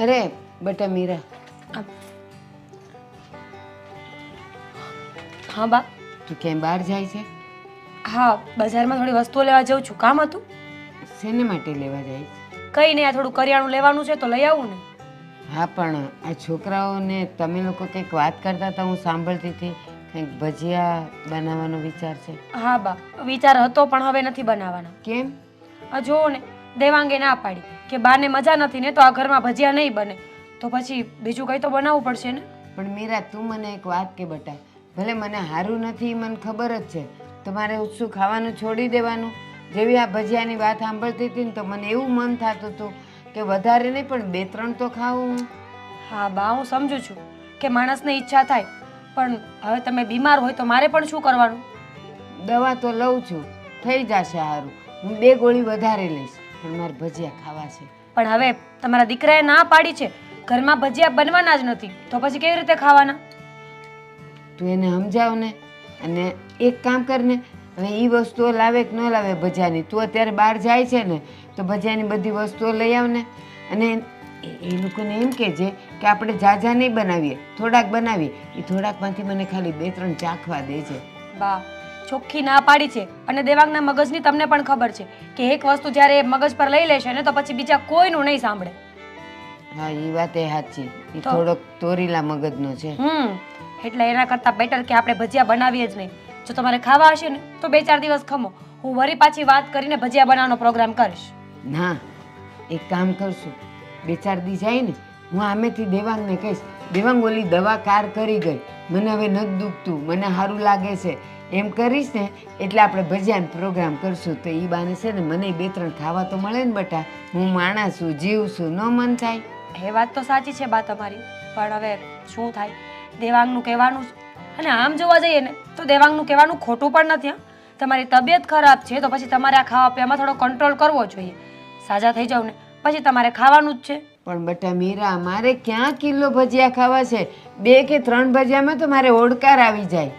અરે બટા મીરા. હા બા. તું ક્યાંય બહાર જાય છે? હા બજારમાં થોડી વસ્તુઓ લેવા જઉં છું. કામ હતું? શેને માટે લેવા જાય છે? કઈ નહીં આ થોડું કરિયાણું લેવાનું છે તો લઈ આવું ને. હા પણ આ છોકરાઓને તમે લોકો કંઈક વાત કરતા હતા હું સાંભળતી હતી. કંઈક ભજીયા બનાવવાનો વિચાર છે. હા બા. વિચાર હતો પણ હવે નથી બનાવવાનો. કેમ? આ જુઓ ને દેવાંગે ના પાડી. કે બાને મજા નથી ને તો આ ઘરમાં ભજીયા નહીં બને. તો પછી બીજું કંઈ તો બનાવવું પડશે ને? પણ મીરા તું મને એક વાત કે બટા. ભલે મને સારું નથી મને ખબર જ છે. તમારે શું ખાવાનું છોડી દેવાનું. જેવી આ ભજીયાની વાત સાંભળતી હતી ને તો મને એવું મન થતું હતું કે વધારે નહીં પણ બે ત્રણ તો ખાવું હા. બા હું સમજુ છું કે માણસને ઈચ્છા થાય. પણ હવે તમે બીમાર હોય તો મારે પણ શું કરવાનું? દવા તો લઉં છું. થઈ જશે સારું હું બે ગોળી વધારે લઈશ. પણ મારે ભજીયા ખાવા છે. પણ હવે તમારા દીકરાએ ના પાડી છે. ઘરમાં ભજીયા બનવાના જ નથી. તો પછી કેવી રીતે ખાવાના? તું એને સમજાવ ને અને એક કામ કર ને હવે એ વસ્તુઓ લાવે કે ન લાવે ભજીયાની? તું અત્યારે બહાર જાય છે ને તો ભજીયાની બધી વસ્તુઓ લઈ આવ ને અને એ- એ લોકોને એમ કહેજે કે આપણે જાજા નહીં બનાવીએ થોડાક બનાવીએ. એ થોડાકમાંથી મને ખાલી બે ત્રણ ચાખવા દે છે બા ચોખ્ખી ના પાડી છે અને દેવાંગના મગજની તમને પણ ખબર છે કે એક વસ્તુ જ્યારે એ મગજ પર લઈ લેશે ને તો પછી બીજા કોઈનું નહીં સાંભળે. હા એ વાત એ સાચી. એ થોડોક તોરીલા મગજનો છે. હમ એટલે એના કરતાં બેટર કે આપણે ભજીયા બનાવીએ જ નહીં. જો તમારે ખાવા હશે ને તો બે ચાર દિવસ ખમો. હું વરી પાછી વાત કરીને ભજીયા બનાવવાનો પ્રોગ્રામ કરીશ. ના એક કામ કરશું. બે ચાર દી જાય ને હું આમેથી દેવાંગને કહીશ દેવાંગ ઓલી દવા કાર કરી ગઈ. મને હવે નથી દુખતું. મને સારું લાગે છે. એમ કરીશ ને એટલે આપણે ભજીયાનો પ્રોગ્રામ કરશું. તો એ બાને છે ને મને બે ત્રણ ખાવા તો મળે ને બટા હું માણસ છું જીવ છું ન મન થાય. એ વાત તો સાચી છે બા તમારી પણ હવે શું થાય? દેવાંગનું કહેવાનું અને આમ જોવા જઈએ ને તો દેવાંગનું કહેવાનું ખોટું પણ નથી તમારી તબિયત ખરાબ છે તો પછી તમારે આ ખાવા પીવામાં થોડો કંટ્રોલ કરવો જોઈએ. સાજા થઈ જાવ ને પછી તમારે ખાવાનું જ છે. પણ બટા મીરા મારે ક્યાં કિલો ભજીયા ખાવા છે? બે કે ત્રણ ભજીયામાં તો મારે ઓડકાર આવી જાય.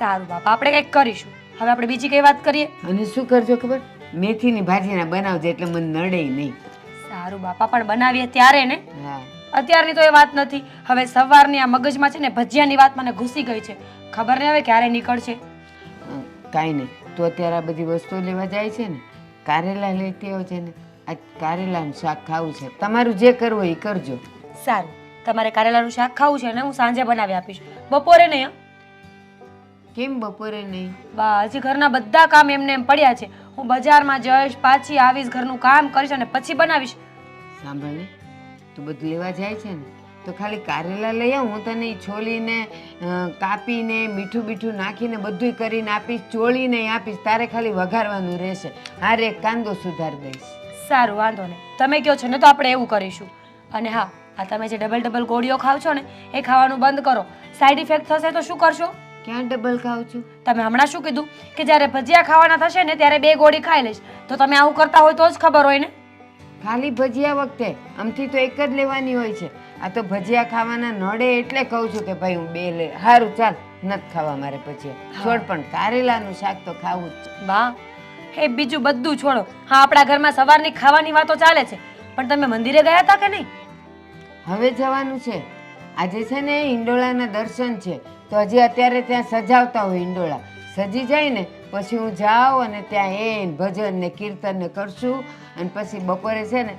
સારું બાપા. આપણે કંઈક કરીશું. હવે આપણે બીજી કઈ વાત કરીએ? અને શું કરજો ખબર? મેથીની ભાજીના બનાવજે એટલે મને નડે નહીં. સારું બાપા. પણ બનાવીએ ત્યારે ને? હા. અત્યારની તો એ વાત નથી. હવે સવારની આ મગજમાં છે ને ભજીયાની વાત મને ઘૂસી ગઈ છે. ખબર નહીં હવે ક્યારે નીકળશે? કાંઈ નહીં. તો અત્યારે આ બધી વસ્તુઓ લેવા જાય છે ને કારેલા લેતી આવજે ને. આ કારેલાનું શાક ખાવું છે. તમારું જે કરવું એ કરજો. સારું. તમારે કારેલાનું શાક ખાવું છે ને હું સાંજે બનાવી આપીશ. બપોરે નહીં? કેમ બપોરે નહીં? બા હજી ઘરના બધા કામ એમને એમ પડ્યા છે. હું બજારમાં જઈશ પાછી આવીશ ઘરનું કામ કરીશ અને પછી બનાવીશ. સાંભળને તું બધું લેવા જાય છે ને તો ખાલી કારેલા લઈ આવ હું તને છોલીને કાપીને મીઠું બીઠું નાખીને બધુંય કરીને આપીશ ચોળીને આપીશ તારે ખાલી વઘારવાનું રહેશે. હારે એક કાંદો સુધાર દઈશ. સારું વાંધો નહીં. તમે કહો છો ને તો આપણે એવું કરીશું. અને હા આ તમે જે ડબલ ડબલ ગોળીઓ ખાવ છો ને એ ખાવાનું બંધ કરો. સાઈડ ઇફેક્ટ થશે તો શું કરશો? ક્યાં ડબલ ખાઉં છું? તમે હમણાં શું કીધું? કે જ્યારે ભજીયા ખાવાના થશે ને ત્યારે બે ગોળી ખાઈ લઈશ. તો તમે આવું કરતા હોય તો જ ખબર હોય ને? ખાલી ભજીયા વખતે. આમથી તો એક જ લેવાની હોય છે. આ તો ભજીયા ખાવાના નડે એટલે કહું છું કે ભાઈ હું બે લે. સારું ચાલ. નથી ખાવા મારે ભજીયા. છોડ પણ. કારેલાનું શાક તો ખાવું જ બા એ બીજું બધું છોડો. હા આપણા ઘરમાં સવારની ખાવાની વાતો ચાલે છે. પણ તમે મંદિરે ગયા હતા કે નહીં? હવે જવાનું છે. આજે છે ને હિંડોળાના દર્શન છે. તો હજી અત્યારે ત્યાં સજાવતા હોય હિંડોળા સજી જાય ને પછી હું જાઉં અને ત્યાં એન ભજન ને કીર્તન ને કરશું. અને પછી બપોરે છે ને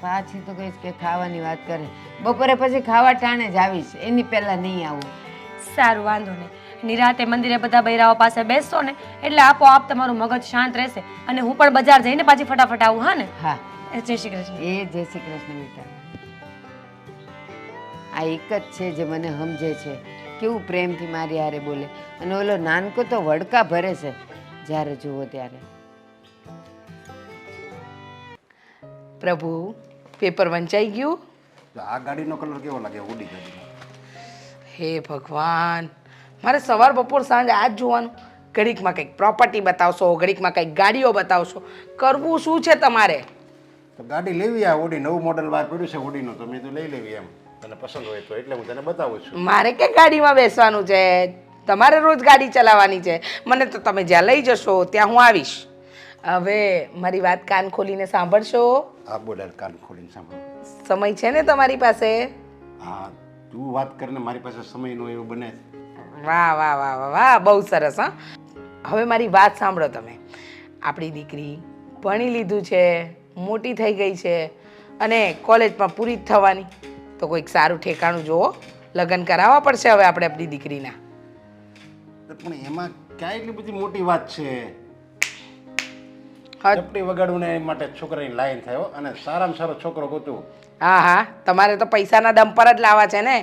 પાછી તો કહીશ કે ખાવાની વાત કરે. બપોરે પછી ખાવા ટાણે જ આવીશ. એની પહેલાં નહીં આવું. સારું વાંધો નહીં. નિરાતે મંદિરે બધા બૈરાઓ પાસે બેસશો ને એટલે આપોઆપ તમારું મગજ શાંત રહેશે. અને હું પણ બજાર જઈને પાછી ફટાફટ આવું હા ને? હા. જય શ્રી કૃષ્ણ. એ જય શ્રી કૃષ્ણ બેટા. આ એક જ છે જે મને સમજે છે. કેવું પ્રેમથી મારી હારે બોલે? અને ઓલો નાનકો તો વડકા ભરે છે જ્યારે જુઓ ત્યારે. પ્રભુ પેપર વંચાઈ ગયું? આ ગાડીનો કલર કેવો લાગે? ઉડી ગાડીનો? હે ભગવાન મારે સવાર બપોર સાંજ આ જ જોવાનું. ઘડીકમાં કંઈક પ્રોપર્ટી બતાવશો ઘડીકમાં કંઈક ગાડીઓ બતાવશો. કરવું શું છે તમારે? તો ગાડી લેવી આ ઓડી નવું મોડલ બહાર પડ્યું છે ઓડીનું તો મેં તો લઈ લેવી એમ. તને પસંદ હોય તો એટલે હું તને બતાવું છું. મારે કે ગાડીમાં બેસવાનું છે? તમારે રોજ ગાડી ચલાવવાની છે? મને તો તમે જ્યાં લઈ જશો ત્યાં હું આવીશ. હવે મારી વાત કાન ખોલીને સાંભળશો? આ બોર્ડર કાન ખોલીને સાંભળો. સમય છે ને તમારી પાસે? હા તું વાત કરીને મારી પાસે સમય નો એવું બને. વાહ વાહ વાહ વાહ વાહ બહુ સરસ હા. હવે મારી વાત સાંભળો તમે. આપણી દીકરી ભણી લીધું છે મોટી થઈ ગઈ છે અને કોલેજમાં પૂરી જ થવાની. તો કોઈક સારું ઠેકાણું જુઓ. લગ્ન કરાવવા પડશે હવે આપણે આપણી દીકરીના. પણ એમાં ક્યાં એટલી બધી મોટી વાત છે? ચપટી વગાડવું ને એ માટે છોકરાની લાઈન થયો અને સારામાં સારો છોકરો ગોતું હા હા. તમારે તો પૈસાના દમ પર જ લાવવા છે ને?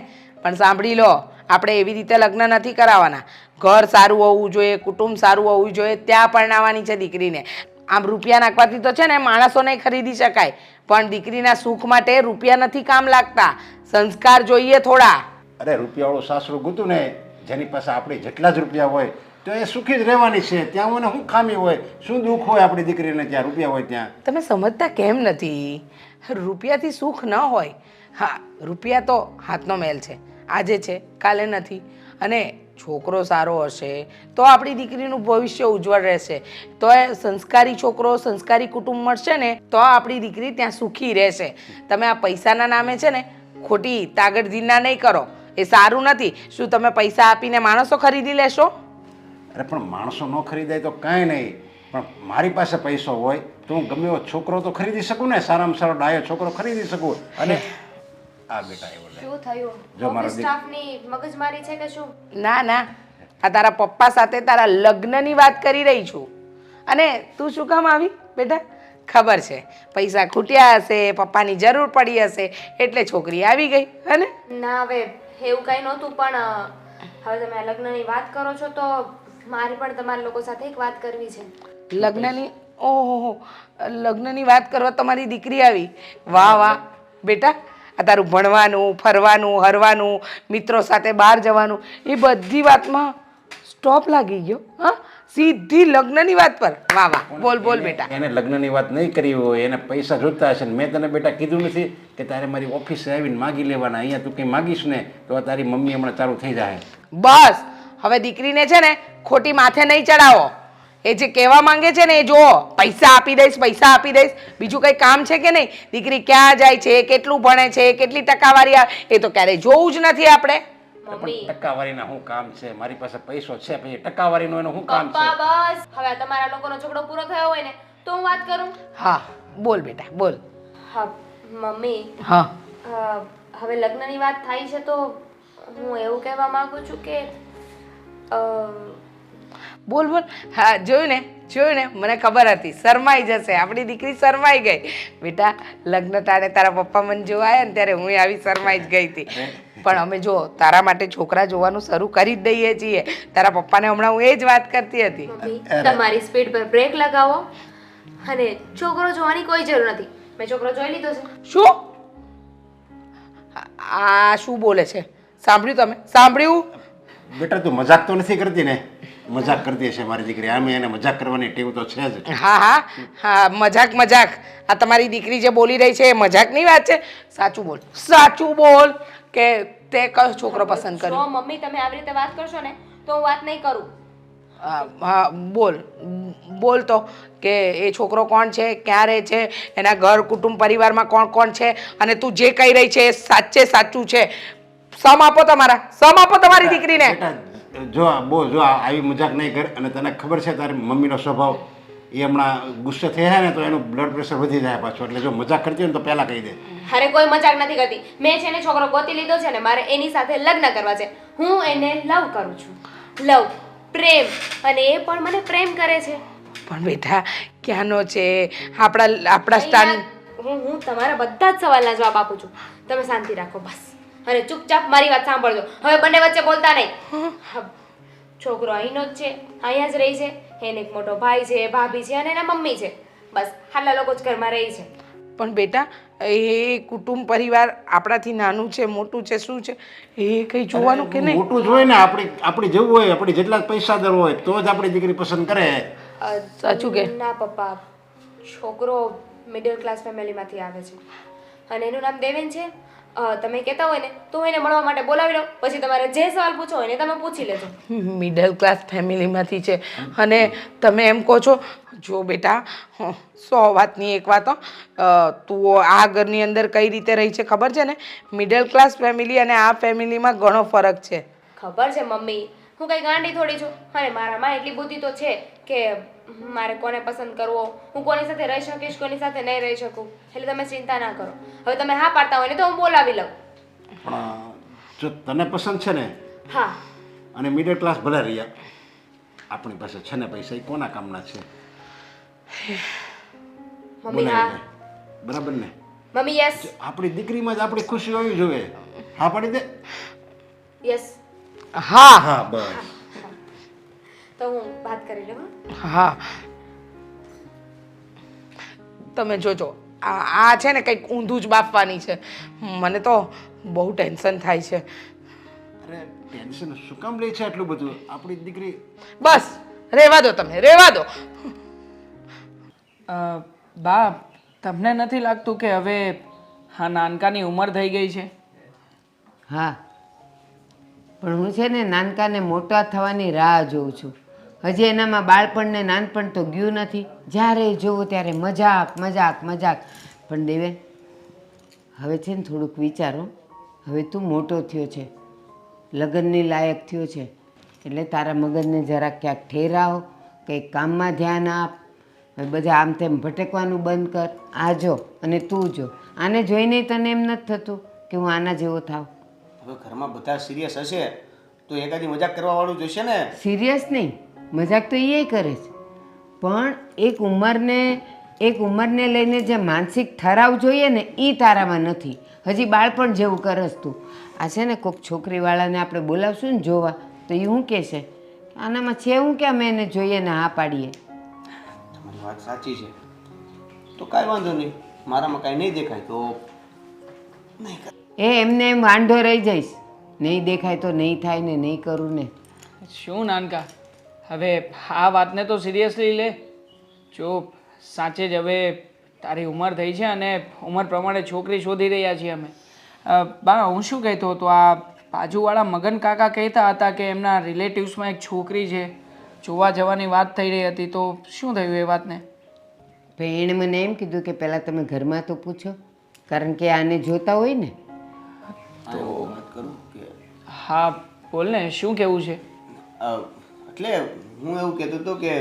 પણ સાંભળી લો આપણે એવી રીતે લગ્ન નથી કરાવવાના. ઘર સારું હોવું જોઈએ કુટુંબ સારું હોવું જોઈએ ત્યાં પરણાવવાની છે દીકરીને. આમ રૂપિયા નાખવાથી તો છે ને માણસોને ખરીદી શકાય. પણ દીકરીના સુખ માટે રૂપિયા નથી કામ લાગતા. સંસ્કાર જોઈએ થોડા. અરે રૂપિયાવાળું સાસરું ગુતું ને જેની પાસે આપણે જેટલા જ રૂપિયા હોય તો એ સુખી જ રહેવાની છે. ત્યાં મને શું ખામી હોય? શું દુઃખ હોય આપણી દીકરીને ત્યાં રૂપિયા હોય ત્યાં? તમે સમજતા કેમ નથી? રૂપિયાથી સુખ ન હોય. હા રૂપિયા તો હાથનો મેલ છે. આજે છે કાલે નથી. અને છોકરો સારો હશે તો આપણી દીકરીનું ભવિષ્ય ઉજ્જવળ રહેશે. તો એ સંસ્કારી છોકરો સંસ્કારી કુટુંબ મળશે ને તો આપણી દીકરી ત્યાં સુખી રહેશે. તમે આ પૈસાના નામે છે ને ખોટી તાગડધીના નહીં કરો. એ સારું નથી. શું તમે પૈસા આપીને માણસો ખરીદી લેશો? અરે પણ માણસો ન ખરીદાય તો કાંઈ નહીં. પણ મારી પાસે પૈસો હોય તો હું ગમે એવો છોકરો તો ખરીદી શકું ને? સારામાં સારો ડાયો છોકરો ખરીદી શકું. અને આ બેટા શું થયું? જો મારો ઓફિસ દીક- સ્ટાફની મગજમારી છે કે શું? ના ના. આ તારા પપ્પા સાથે તારા લગ્નની વાત કરી રહી છું. અને તું શું કામ આવી બેટા? ખબર છે. પૈસા ખૂટ્યા હશે પપ્પાની જરૂર પડી હશે એટલે છોકરી આવી ગઈ હને ના? હવે એવું કંઈ નહોતું પણ અ, હવે તમે આ લગ્નની વાત કરો છો તો મારે પણ તમારા લોકો સાથે એક વાત કરવી છે. લગ્નની? ઓહો લગ્નની વાત કરવા તમારી દીકરી આવી. વાહ વાહ. બેટા આ તારું ભણવાનું ફરવાનું હરવાનું મિત્રો સાથે બહાર જવાનું એ બધી વાતમાં સ્ટોપ લાગી ગયો હા? સીધી લગ્નની વાત પર. વાહ વાહ. બોલ બોલ બેટા. એને લગ્નની વાત નહીં કરી હોય એને પૈસા જોતા હશે મેં તને બેટા કીધું નથી કે તારે મારી ઓફિસે આવીને માગી લેવાના અહીંયા તું કંઈ માગીશ ને તો તારી મમ્મી હમણાં ચાલુ થઈ જાય. બસ. હવે દીકરીને છે ને ખોટી માથે નહીં ચડાવો. એ જે કહેવા માંગે છે ને એ જુઓ પૈસા આપી દઈશ પૈસા આપી દઈશ. બીજું કંઈ કામ છે કે નહીં? દીકરી ક્યાં જાય છે કેટલું ભણે છે કેટલી ટકાવારી આવે એ તો ક્યારેય જોવું જ નથી આપણે. પણ ટકાવારીના શું કામ છે? મારી પાસે પૈસો છે પછી ટકાવારીનું એનું શું કામ છે? બસ. હવે તમારા લોકોનો ઝઘડો પૂરો થયો હોય ને તો હું વાત કરું? હા બોલ બેટા બોલ. હા મમ્મી. હા. હવે લગ્નની વાત થાય છે તો હું એવું કહેવા માંગુ છું કે અ, બોલ બોલ. હા જોયું ને? જોયું ને? મને ખબર હતી. શરમાઈ જશે. આપણી દીકરી શરમાઈ ગઈ. બેટા લગ્ન તારે તારા પપ્પા મને જોવા ને ત્યારે હું આવી શરમાઈ જ ગઈ હતી. પણ અમે જો તારા માટે છોકરા જોવાનું શરૂ કરી જ દઈએ છીએ. તારા પપ્પાને હમણાં હું એ જ વાત કરતી હતી. તમારી સ્પીડ પર બ્રેક લગાવો. અને છોકરો જોવાની કોઈ જરૂર નથી. મેં છોકરો જોઈ લીધો છે. શું? આ- આ શું બોલે છે? સાંભળ્યું તમે? સાંભળ્યું? બેટા તું મજાક તો નથી કરતી ને? મજાક કરતી હશે મારી દીકરી. આમે એને મજાક કરવાની ટેવ તો છે જ. હા હા. હા મજાક મજાક. આ તમારી દીકરી જે બોલી રહી છે એ મજાકની વાત છે? સાચું બોલ. સાચું બોલ કે તે કયો છોકરો પસંદ કર્યો? મમ્મી તમે આવી રીતે વાત કરશો ને તો હું વાત નહીં કરું. હા હા, બોલ. બોલ તો કે એ છોકરો કોણ છે ક્યાં રહે છે એના ઘર કુટુંબ પરિવારમાં કોણ કોણ છે અને તું જે કહી રહી છે એ સાચે સાચું છે. સમ આપો તમારા. સમ આપો તમારી દીકરીને. જો બહુ જો આવી મજાક નહીં કર અને તને ખબર છે તારી મમ્મીનો સ્વભાવ એ હમણાં ગુસ્સે થયા ને તો એનું બ્લડ પ્રેશર વધી જાય પાછું. એટલે જો મજાક કરતી હોય ને તો પહેલાં કહી દે. અરે કોઈ મજાક નથી કરતી. મેં છે ને છોકરો ગોતી લીધો છે ને મારે એની સાથે લગ્ન કરવા છે. હું એને લવ કરું છું. લવ પ્રેમ અને એ પણ મને પ્રેમ કરે છે. પણ બેટા ક્યાંનો છે? આપણા આપણા સ્થાન હું હું તમારા બધા જ સવાલના જવાબ આપું છું. તમે શાંતિ રાખો બસ. અને ચૂપચાપ મારી વાત સાંભળજો. હવે બંને વચ્ચે બોલતા નહીં. છોકરો અહીંનો જ છે અહીંયા જ રહી છે. એને એક મોટો ભાઈ છે ભાભી છે અને એના મમ્મી છે. બસ હાલા લોકો જ ઘરમાં રહી છે. પણ બેટા એ કુટુંબ પરિવાર આપણાથી નાનું છે મોટું છે શું છે? એ કંઈ જોવાનું કે નહીં? મોટું જોઈએ હોય ને આપણે આપણે જેવું હોય આપણે જેટલા જ પૈસાદાર હોય તો જ આપણી દીકરી પસંદ કરે. સાચું કે? ના પપ્પા. છોકરો મિડલ ક્લાસ ફેમિલીમાંથી આવે છે. અને એનું નામ દેવેન છે. તમે કહેતા હોય ને તો હું એને મળવા માટે બોલાવી લો પછી તમારે જે સવાલ પૂછો હોય ને તમે પૂછી લેજો. મિડલ ક્લાસ ફેમિલીમાંથી છે. અને તમે એમ કહો છો જો બેટા સો વાતની એક વાત. તું આ ઘરની અંદર કઈ રીતે રહી છે ખબર છે ને? મિડલ ક્લાસ ફેમિલી અને આ ફેમિલીમાં ઘણો ફરક છે. ખબર છે મમ્મી. હું કઈ ગાંડી થોડી છું. અને મારામાં એટલી બુદ્ધિ તો છે. કે મારે કોને પસંદ કરવો? હું કોની સાથે રહી શકીશ કોની સાથે નહીં રહી શકું? એટલે તમે ચિંતા ના કરો. હવે તમે હા પાડતા હોય ને તો હું બોલાવી લઉં. પણ જો તને પસંદ છે ને હા. અને મિડલ ક્લાસ ભલે રહ્યા આપણી પાસે છે ને પૈસા એ કોના કામના છે? મમ્મી હા. બરાબર ને? Mummy yes. આપણી દીકરીમાં જ આપણી ખુશી હોવી જોઈએ. હા પાડી દે. યસ. હા. હા બસ. તો હું વાત કરી લઉં હા? હા. તમે જોજો આ આ છે ને કંઈક ઊંધું જ બાફવાની છે. મને તો બહુ ટેન્શન થાય છે. અરે ટેન્શન શું કામ લે છે આટલું બધું? આપણી દીકરી બસ રહેવા દો તમે રહેવા દો. અ, બા તમને નથી લાગતું કે હવે હા નાનકાની ઉંમર થઈ ગઈ છે? હા. પણ હું છે ને નાનકાને મોટા થવાની રાહ જોઉં છું. હજી એનામાં બાળપણ ને નાનપણ તો ગયું નથી. જ્યારે જોવું ત્યારે મજાક મજાક મજાક. પણ દેવે હવે છે ને થોડુંક વિચારો. હવે તું મોટો થયો છે. લગ્નની લાયક થયો છે. એટલે તારા મગજને જરાક ક્યાંક ઠેરાવ. કંઈક કામમાં ધ્યાન આપ. બધા આમ તેમ ભટકવાનું બંધ કર. આ જો અને તું જો. આને જોઈને તને એમ નથી થતું કે હું આના જેવો થાવ. હવે ઘરમાં બધા સિરિયસ હશે તો એકાદી મજાક કરવા વાળું જોઈશે ને? સિરિયસ નહીં. મજાક તો એ કરે છે. પણ એક ઉંમરને એક ઉંમરને લઈને જે માનસિક ઠરાવ જોઈએ ને એ તારામાં નથી. હજી બાળપણ જેવું કરસ તું. આ છે ને કોઈક છોકરીવાળાને આપણે બોલાવશું ને જોવા. તો એ શું કહેશે આનામાં છે હું કે અમે એને જોઈએ ને હા પાડીએ? તમારી વાત સાચી છે. તો કાંઈ વાંધો નહીં. મારામાં કાંઈ નહીં દેખાય તો નહીં એ એમને એમ વાંઢો રહી જઈશ. નહીં દેખાય તો નહીં થાય ને નહીં કરું ને. શું નાનકા? હવે આ વાતને તો સિરિયસલી લે. જો સાચે જ હવે તારી ઉંમર થઈ છે અને ઉંમર પ્રમાણે છોકરી શોધી રહ્યા છીએ અમે. બા હું શું કહેતો હતો? આ બાજુવાળા મગન કાકા કહેતા હતા કે એમના રિલેટિવ્સમાં એક છોકરી છે. જોવા જવાની વાત થઈ રહી હતી તો શું થયું એ વાતને? ભાઈ એણે મને એમ કીધું કે પહેલાં તમે ઘરમાં તો પૂછો કારણ કે આને જોતા હોય ને. તો વાત કરું કે હા બોલ ને શું કહેવું છે? એટલે હું એવું કહેતો હતો કે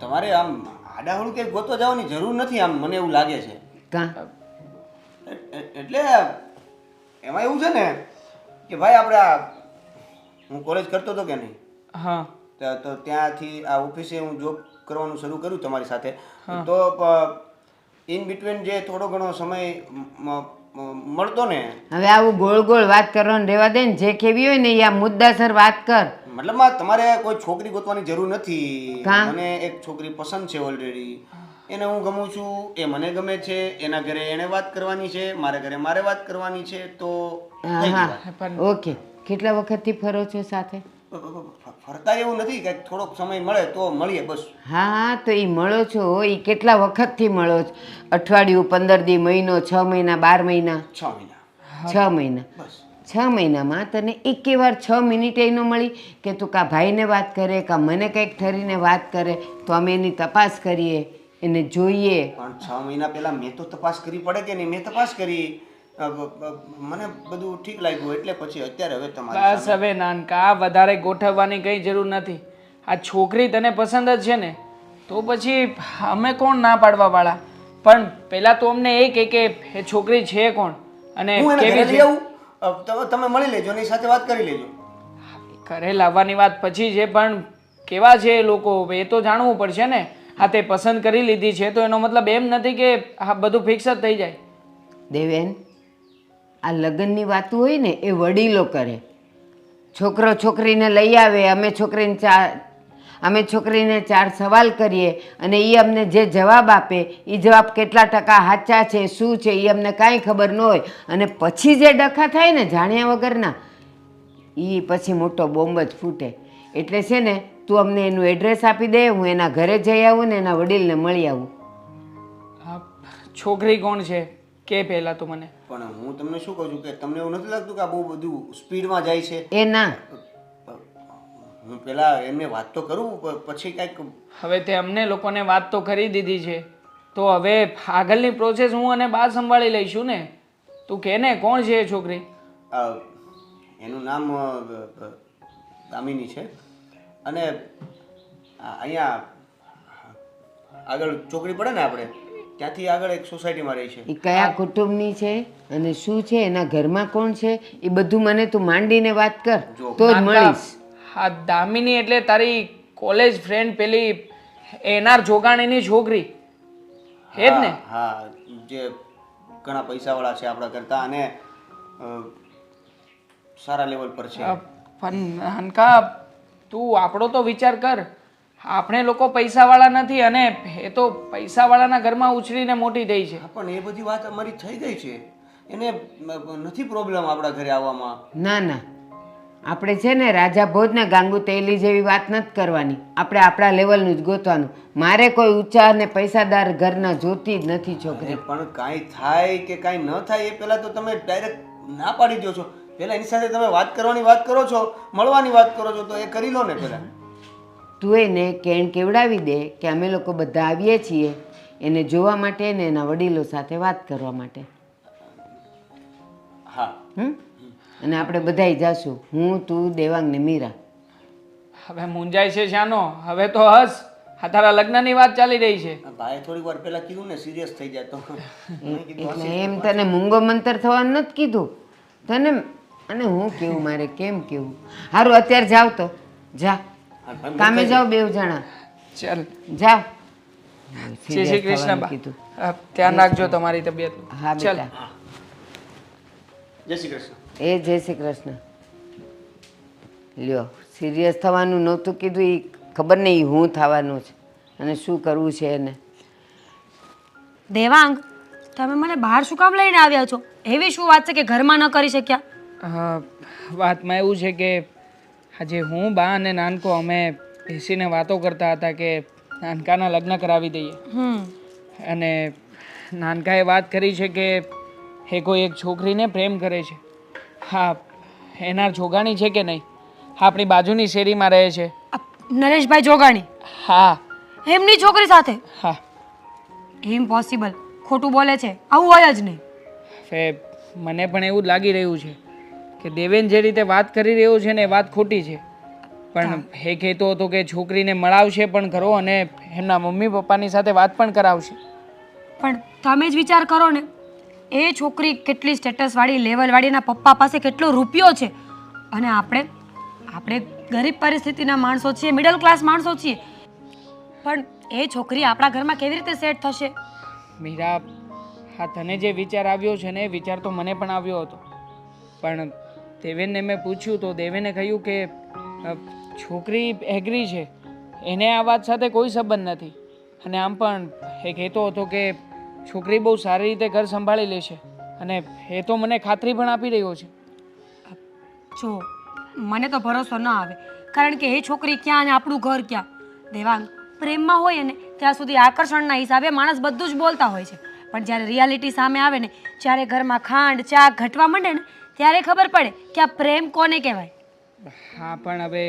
તમારે આમ આડાહળું કંઈક ગોતવા જવાની જરૂર નથી આમ મને એવું લાગે છે. એટલે એમાં એવું છે ને કે ભાઈ આપણે આ હું કોલેજ કરતો હતો કે નહીં? હા. તો ત્યાંથી આ ઓફિસે હું જોબ કરવાનું શરૂ કર્યું તમારી સાથે. તો ઇન બિટવીન જે થોડો ઘણો સમય મળતો ને. હવે આવું ગોળ ગોળ વાત કરવાનું રહેવા દે ને જે કેવી હોય ને એ આ મુદ્દાસર વાત કર. મતલબમાં તમારે કોઈ છોકરી ગોતવાની જરૂર નથી. મને એક છોકરી પસંદ છે ઓલરેડી એને હું ગમું છું એ મને ગમે છે એના ઘરે એને વાત કરવાની છે મારે ઘરે મારે વાત કરવાની છે તો ઓકે. કેટલા વખતથી ફરો છો સાથે? ફરતા એવું નથી કે થોડોક સમય મળે તો મળીએ બસ. હા હા તો એ મળો છો. એ કેટલા વખતથી મળો છો? અઠવાડિયું પંદર દી મહિનો છ મહિના બાર મહિના? છ મહિના. છ મહિના. બસ. છ મહિનામાં તને એકે વાર છ મિનિટે ન મળી કે તું કા ભાઈને વાત કરે કા મને કંઈક ઠરીને વાત કરે તો અમે એની તપાસ કરીએ એને જોઈએ. પણ છ મહિના પહેલા મેં તો તપાસ કરવી પડે કે નહીં? મેં તપાસ કરી. મને બધું ઠીક લાગ્યું એટલે પછી અત્યારે હવે તમારે બસ હવે નાનકા વધારે ગોઠવવાની કંઈ જરૂર નથી. આ છોકરી તને પસંદ જ છે ને તો પછી અમે કોણ ના પાડવા વાળા પણ પહેલા તો અમને એ કે કે એ છોકરી છે કોણ? અને કેવી છે? તમે મળી લેજો એની સાથે વાત કરી લેજો. ઘરે લાવવાની વાત પછી છે પણ કેવા છે એ લોકો? એ તો જાણવું પડશે ને. હા તે પસંદ કરી લીધી છે તો એનો મતલબ એમ નથી કે આ બધું ફિક્સ જ થઈ જાય. દેવેન આ લગ્નની વાતો હોય ને, એ વડીલો કરે. છોકરો છોકરીને લઈ આવે, અમે છોકરીને ચાર અમે છોકરીને ચાર સવાલ કરીએ અને એ અમને જે જવાબ આપે એ જવાબ કેટલા ટકા સાચા છે, શું છે એ અમને કાંઈ ખબર ન હોય. અને પછી જે ડખા થાય ને જાણ્યા વગરના એ પછી મોટો બોમ્બ જ ફૂટે. એટલે છે ને, તું અમને એનું એડ્રેસ આપી દે, હું એના ઘરે જઈ આવું ને એના વડીલને મળી આવું. છોકરી કોણ છે? કે પહેલા તો મને? પણ હું તમને શું કહું છું કે તમને એવું નથી લાગતું કે આ બહુ બધું સ્પીડમાં જાય છે? એ ના. હું પેલા એમને વાત તો કરું પછી કાંઈક હવે તે અમને લોકોને વાત તો કરી દીધી છે. તો હવે આગળની પ્રોસેસ હું અને બા સંભાળી લઈશું ને? તું કે ને કોણ છે એ છોકરી? એનું નામ દામિની છે. અને અહીંયા આગળ ચોકડી પડે ને આપણે? ત્યાંથી આગળ એક સોસાયટીમાં રહી છે? એ કયા કુટુંબની છે અને શું છે? એના ઘરમાં કોણ છે? એ બધું મને તું માંડીને વાત કર. તો જ મળીશ. હા દામિની એટલે તારી કોલેજ ફ્રેન્ડ પેલી એનાર જોગાણીની છોકરી. હે જ ને? હા, હા જે ઘણા પૈસાવાળા છે આપણા કરતા અને અ, સારા લેવલ પર છે. પણ હનકા તું આપણો તો વિચાર કર. આપણે લોકો પૈસાવાળા નથી અને એ તો પૈસાવાળાના ઘરમાં ઉછરીને મોટી થઈ છે. પણ એ બધી વાત અમારી થઈ ગઈ છે. એને નથી પ્રોબ્લેમ આપણા ઘરે આવવામાં. ના ના. આપણે છે ને રાજા ભોજ ને ગાંગુ તેલી જેવી વાત નથી કરવાની. આપણે આપણા લેવલનું જ ગોતવાનું. મારે કોઈ ઊંચા અને પૈસાદાર ઘરના જોતી જ નથી છોકરી. પણ કાંઈ થાય કે કાંઈ ન થાય એ પહેલાં તો તમે ડાયરેક્ટ ના પાડી દો છો. પહેલાં એની સાથે તમે વાત કરવાની વાત કરો છો મળવાની વાત કરો છો તો એ કરી લો ને પહેલાં. તું એને કેણ કેવડાવી દે કે અમે લોકો બધા આવીએ છીએ એને જોવા માટે ને એના વડીલો સાથે વાત કરવા માટે. હા. હમ? અને આપણે બધાય જાશું. હું તું દેવાંગ ને મીરા. હવે મુંજાય છે શાનો. હવે તો હસ. આ તારા લગ્નની વાત ચાલી રહી છે. ભાઈ થોડીક વાર પહેલા કીધું ને સિરિયસ થઈ જાય તો. એટલે એમ તને મૂંગો મંતર થવાનું નથી કીધું. તને અને હું કેવું મારે કેમ કેવું? સારું અત્યારે જાવ તો. જા. કામે જાઓ બેવ જણા. ચાલ. જાઓ. શ્રી શ્રી કૃષ્ણ બા. ધ્યાન રાખજો તમારી તબિયત. હા ચાલ. જય શ્રી કૃષ્ણ. એ જય શ્રી કૃષ્ણ. લ્યો સિરિયસ થવાનું નહોતું કીધું એ ખબર નહીં હું થવાનું છે અને શું કરવું છે એને. દેવાંગ તમે મને બહાર શું કામ લઈને આવ્યા છો? એવી શું વાત છે કે ઘરમાં ન કરી શક્યા? અ, વાતમાં એવું છે કે આજે હું બા અને નાનકો અમે બેસીને વાતો કરતા હતા કે નાનકાના લગ્ન કરાવી દઈએ. અને નાનકાએ વાત કરી છે કે એ કોઈ એક છોકરીને પ્રેમ કરે છે. હા એના જોગાણી છે કે નહીં? હા આપણી બાજુની શેરીમાં રહે છે. નરેશભાઈ જોગાણી? હા. એમની છોકરી સાથે? હા. ઇમ્પોસિબલ ખોટું બોલે છે. આવું હોય જ નહીં. મને પણ એવું જ લાગી રહ્યું છે. કે દેવેન જે રીતે વાત કરી રહ્યો છે ને એ વાત ખોટી છે. પણ હે. કહેતો હતો કે છોકરીને મળાવશે પણ ખરો અને એમના મમ્મી પપ્પાની સાથે વાત પણ કરાવશે. પણ તમે જ વિચાર કરો ને એ છોકરી કેટલી સ્ટેટસવાળી લેવલવાળી એના પપ્પા પાસે કેટલો રૂપિયો છે? અને આપણે આપણે ગરીબ પરિસ્થિતિના માણસો છીએ મિડલ ક્લાસ માણસો છીએ. પણ એ છોકરી આપણા ઘરમાં કેવી રીતે સેટ થશે? મીરા હા તને જે વિચાર આવ્યો છે ને એ વિચાર તો મને પણ આવ્યો હતો. પણ દેવેનને મેં પૂછ્યું તો દેવેને કહ્યું કે છોકરી એગ્રી છે, એને આ વાત સાથે કોઈ સંબંધ નથી. અને આમ પણ એ કહેતો હતો કે, છોકરી બહુ સારી રીતે ઘર સંભાળી લેશે અને એ તો મને ખાતરી પણ આપી રહ્યો છે. જો, મને તો ભરોસો ન આવે. કારણ કે એ છોકરી ક્યાં અને આપણું ઘર ક્યાં? દેવાંગ, પ્રેમમાં હોય ને ત્યાં સુધી આકર્ષણના હિસાબે માણસ બધું જ બોલતા હોય છે. પણ જ્યારે રિયાલિટી સામે આવે ને, જ્યારે ઘરમાં ખાંડ ચા ઘટવા માંડે ને ત્યારે ખબર પડે કે આ પ્રેમ કોને કહેવાય? હા પણ હવે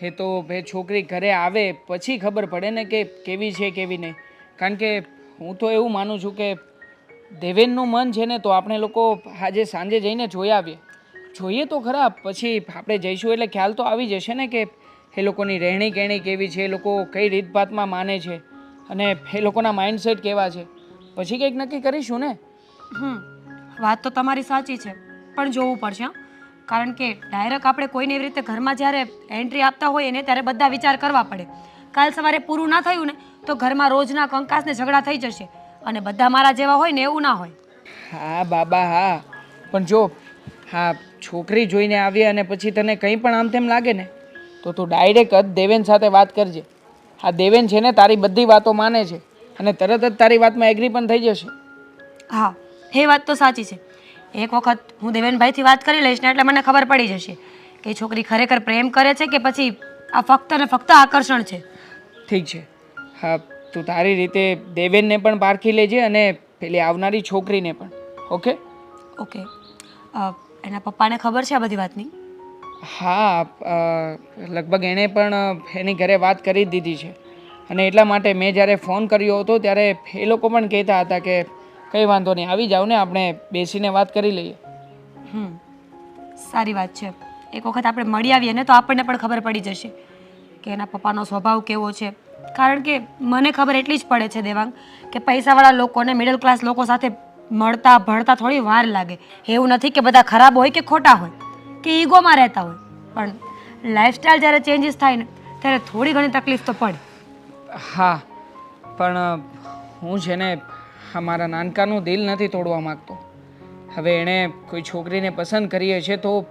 એ તો એ છોકરી ઘરે આવે પછી ખબર પડે ને કે કેવી છે કેવી નહીં. કારણ કે હું તો એવું માનું છું કે દેવેનનું મન છે ને તો આપણે લોકો આજે સાંજે જઈને જોઈ આવીએ. જોઈએ તો ખરા પછી આપણે જઈશું એટલે ખ્યાલ તો આવી જશે ને કે એ લોકોની રહેણી કહેણી કેવી છે એ લોકો કઈ રીતભાતમાં માને છે અને એ લોકોના માઇન્ડસેટ કેવા છે. પછી કંઈક નક્કી કરીશું ને? હમ વાત તો તમારી સાચી છે. પણ જોવું પડશે. કારણ કે ડાયરેક્ટ આપણે કોઈને એવી રીતે ઘરમાં જ્યારે એન્ટ્રી આપતા હોઈએ ને ત્યારે બધા વિચાર કરવા પડે. કાલ સવારે પૂરું ના થયું ને તો ઘરમાં રોજના કંકાસને ઝઘડા થઈ જશે અને બધા મારા જેવા હોય ને એવું ના હોય. હા બાબા હા. પણ જો હા છોકરી જોઈને આવી અને પછી તને કંઈ પણ આમ તેમ લાગે ને તો તું ડાયરેક્ટ જ દેવેન સાથે વાત કરજે. હા દેવેન છે ને તારી બધી વાતો માને છે અને તરત જ તારી વાતમાં એગ્રી પણ થઈ જશે. હા એ વાત તો સાચી છે. એક વખત હું દેવેનભાઈથી વાત કરી લઈશ ને એટલે મને ખબર પડી જશે કે છોકરી ખરેખર પ્રેમ કરે છે કે પછી આ ફક્ત ને ફક્ત આકર્ષણ છે? ઠીક છે. હા તું તારી રીતે દેવેનને પણ પારખી લેજે અને પેલી આવનારી છોકરીને પણ. ઓકે? ઓકે. એના પપ્પાને ખબર છે આ બધી વાતની? હા લગભગ એણે પણ એની ઘરે વાત કરી દીધી છે. અને એટલા માટે મેં જ્યારે ફોન કર્યો હતો ત્યારે એ લોકો પણ કહેતા હતા કે કંઈ વાંધો નહીં. આવી જાઓ ને આપણે બેસીને વાત કરી લઈએ. હમ સારી વાત છે. એક વખત આપણે મળી આવીએ ને તો આપણને પણ ખબર પડી જશે કે એના પપ્પાનો સ્વભાવ કેવો છે. કારણ કે મને ખબર એટલી જ પડે છે દેવાંગ કે પૈસાવાળા લોકોને મિડલ ક્લાસ લોકો સાથે મળતા ભણતા થોડી વાર લાગે. એવું નથી કે બધા ખરાબ હોય કે ખોટા હોય કે ઈગોમાં રહેતા હોય. પણ લાઈફસ્ટાઈલ જ્યારે ચેન્જીસ થાય ને ત્યારે થોડી ઘણી તકલીફ તો પડે. હા પણ હું છે ને અમારા નાનકાનું દિલ નથી તોડવા માગતો. હવે એણે કોઈ છોકરીને પસંદ કરીએ છે તો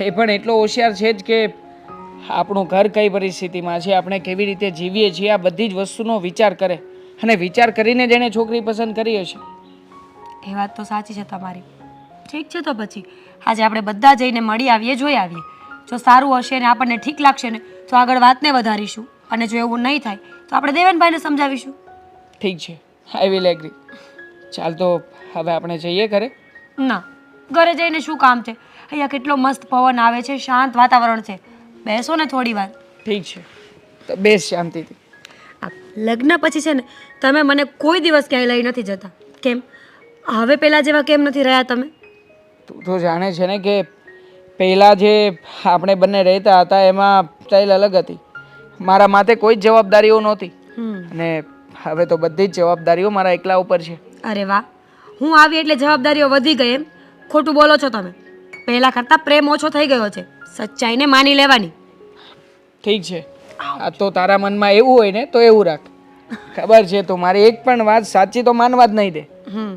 એ પણ એટલો હોશિયાર છે જ કે આપણું ઘર કઈ પરિસ્થિતિમાં છે આપણે કેવી રીતે જીવીએ છીએ આ બધી જ વસ્તુનો વિચાર કરે. અને વિચાર કરીને જ એણે છોકરી પસંદ કરી હશે. એ વાત તો સાચી છે તમારી. ઠીક છે તો પછી આજે આપણે બધા જઈને મળી આવીએ જોઈ આવીએ. જો સારું હશે ને આપણને ઠીક લાગશે ને તો આગળ વાતને વધારીશું. અને જો એવું નહીં થાય તો આપણે દેવેનભાઈને સમજાવીશું. ઠીક છે આઈ વિલ એગ્રી ચાલ તો હવે આપણે જઈએ ઘરે. ના ઘરે જઈને શું કામ છે? અહીંયા કેટલો મસ્ત પવન આવે છે શાંત વાતાવરણ છે. બેસો ને થોડી વાર. ઠીક છે. તો બેસ શાંતિથી. લગ્ન પછી છે ને તમે મને કોઈ દિવસ ક્યાંય લઈ નથી જતા. કેમ? હવે પહેલાં જેવા કેમ નથી રહ્યા તમે? તું તો જાણે છે ને કે પહેલાં જે આપણે બંને રહેતા હતા એમાં સ્ટાઈલ અલગ હતી. મારા માથે કોઈ જ જવાબદારીઓ નહોતી. અને હવે તો બધી જ જવાબદારીઓ મારા એકલા ઉપર છે. અરે વાહ. હું આવી એટલે જવાબદારીઓ વધી ગઈ એમ? ખોટું બોલો છો તમે. પહેલાં કરતાં પ્રેમ ઓછો થઈ ગયો છે. સચ્ચાઈને માની લેવાની. ઠીક છે. આ તો તારા મનમાં એવું હોય ને તો એવું રાખ. ખબર છે તો મારી એક પણ વાત સાચી તો માનવા જ નહીં દે. હમ.